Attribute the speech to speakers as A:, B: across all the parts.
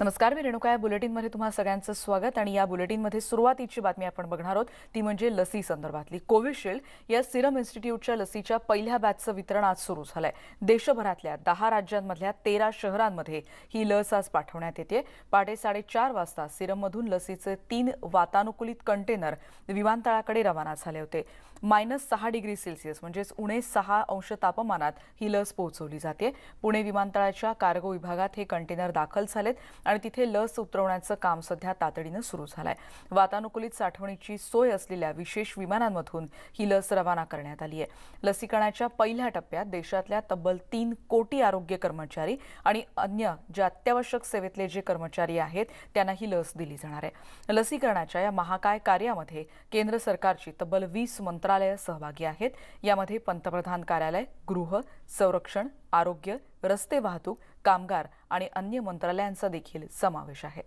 A: नमस्कार मी रेणुका या बुलेटिनमध्ये तुम्हा सगळ्यांचं स्वागत आणि या बुलेटिनमध्ये सुरुवातीची बातमी आपण बघणार आहोत. ती म्हणजे लसी संदर्भातली. कोविशिल्ड या सिरम इन्स्टिट्यूटच्या लसीच्या पहिल्या बॅचचं वितरण आज सुरू झालंय. देशभरातल्या दहा राज्यांमधल्या तेरा शहरांमध्ये ही लस आज पाठवण्यात येते. पहाटे साडेचार वाजता सिरममधून लसीचे तीन वातानुकूलित कंटेनर विमानतळाकडे रवाना झाले होते. मायनस सहा डिग्री सेल्सिअस म्हणजेच उणे सहा अंश तापमानात ही लस पोहोचवली जाते. पुणे विमानतळाच्या कार्गो विभागात हे कंटेनर दाखल झालेत आणि तिथे लस उतरवण्याचं काम सध्या तातडीनं सुरू झालंय. वातानुकूलित साठवणीची सोय असलेल्या विशेष विमानांमधून ही लस रवाना करण्यात आली आहे. लसीकरणाच्या पहिल्या टप्प्यात देशातल्या तब्बल तीन कोटी आरोग्य कर्मचारी आणि अन्य जे अत्यावश्यक सेवेतले जे कर्मचारी आहेत त्यांना ही लस दिली जाणार आहे. लसीकरणाच्या या महाकाय कार्यामध्ये केंद्र सरकारची तब्बल वीस मंत्रालय सहभागी आहेत. यामध्ये पंतप्रधान कार्यालय गृह संरक्षण आरोग्य रस्ते वाहतूक कामगार आणि अन्य मंत्रालयांचा देखील समावेश आहे.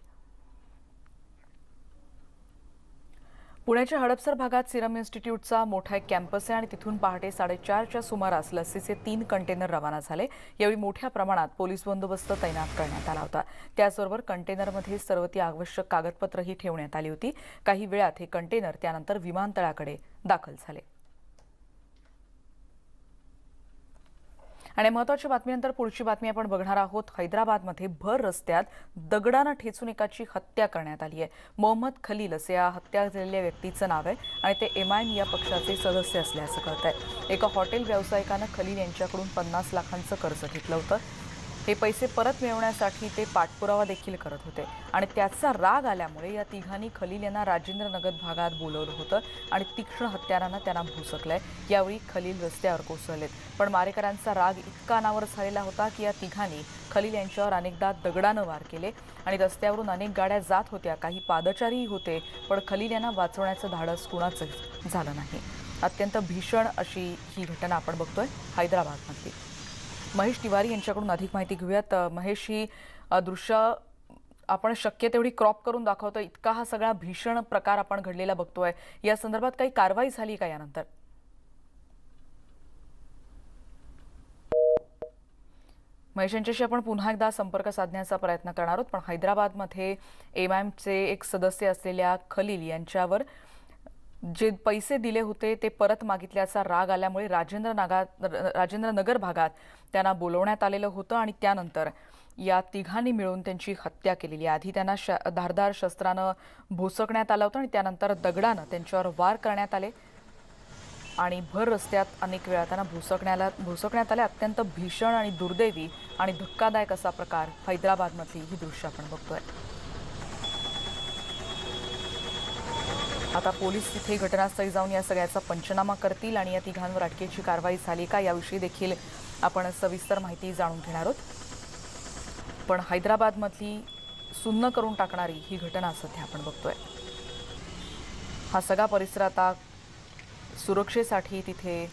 A: पुण्याच्या हडपसर भागात सिरम इन्स्टिट्यूटचा मोठा एक कॅम्पस आहे आणि तिथून पहाटे साडेचारच्या सुमारास लसीचे तीन कंटेनर रवाना झाले. यावेळी मोठ्या प्रमाणात पोलीस बंदोबस्त तैनात करण्यात आला होता. त्याचबरोबर कंटेनरमध्ये सर्व ती आवश्यक कागदपत्रही ठेवण्यात आली होती. काही वेळात हे कंटेनर त्यानंतर विमानतळाकडे दाखल झाले. आणि महत्त्वाच्या बातमीनंतर पुढची बातमी आपण बघणार आहोत. हैदराबादमध्ये भर रस्त्यात दगडानं ठेचून एकाची हत्या करण्यात आली आहे. मोहम्मद खलील असे या हत्या झालेल्या व्यक्तीचं नाव आहे आणि ते एम आय या पक्षाचे सदस्य असल्याचं कळत आहे एका हॉटेल व्यावसायिकानं खलील यांच्याकडून पन्नास लाखांचं कर्ज घेतलं होतं. हे पैसे परत मिळवण्यासाठी ते पाठपुरावा देखील करत होते. आणि त्याचा राग आल्यामुळे या तिघांनी खलील यांना राजेंद्रनगर भागात बोलवलं होतं आणि तीक्ष्ण हत्यारांना त्यांना भुसकलंय. यावेळी खलील रस्त्यावर कोसळलेत. पण मारेकऱ्यांचा राग इतका अनावर झालेला होता की या तिघांनी खलील यांच्यावर अनेकदा दगडानं वार केले आणि रस्त्यावरून अनेक गाड्या जात होत्या. काही पादचारीही होते पण खलील यांना वाचवण्याचं धाडस कुणाचं झालं नाही. अत्यंत भीषण अशी ही घटना आपण बघतोय हैदराबादमधली. महेश तिवारी यांच्याकडून अधिक माहिती घेऊयात. महेश ही दृश्य आपण शक्य तेवढी क्रॉप करून दाखवतो इतका हा सगळा भीषण प्रकार आपण घडलेला बघतोय. या संदर्भात काही कारवाई झाली का यानंतर? महेश यांच्याशी आपण पुन्हा एकदा संपर्क साधण्याचा प्रयत्न करणार आहोत. पण हैदराबादमध्ये एम एक सदस्य असलेल्या खलील यांच्यावर जे पैसे दिले होते ते परत मागितल्याचा राग आल्यामुळे राजेंद्र नगात राजेंद्र नगर भागात त्यांना बोलवण्यात आलेलं होतं आणि त्यानंतर या तिघांनी मिळून त्यांची हत्या केलेली आधी त्यांना श धारदार शस्त्रानं भोसकण्यात आलं होतं आणि त्यानंतर दगडानं त्यांच्यावर वार करण्यात आले. आणि भर रस्त्यात अनेक वेळा त्यांना भुसकण्याला भुसकण्यात आले. अत्यंत भीषण आणि दुर्दैवी आणि धक्कादायक असा प्रकार हैदराबादमधली ही दृश्य आपण बघतोय. आता पोलीस तिथे घटनास्थळी जाऊन या सगळ्याचा पंचनामा करतील आणि या तिघांवर अटकेची कारवाई झाली का याविषयी देखील आपण सविस्तर माहिती जाणून घेणार आहोत. पण हैदराबादमधली सुन्न करून टाकणारी ही घटना सध्या आपण बघतोय. हा सगळा परिसर आता सुरक्षेसाठी तिथे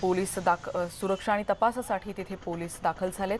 A: पोलीस दाख सुरक्षा आणि तपासासाठी तिथे पोलीस दाखल झालेत.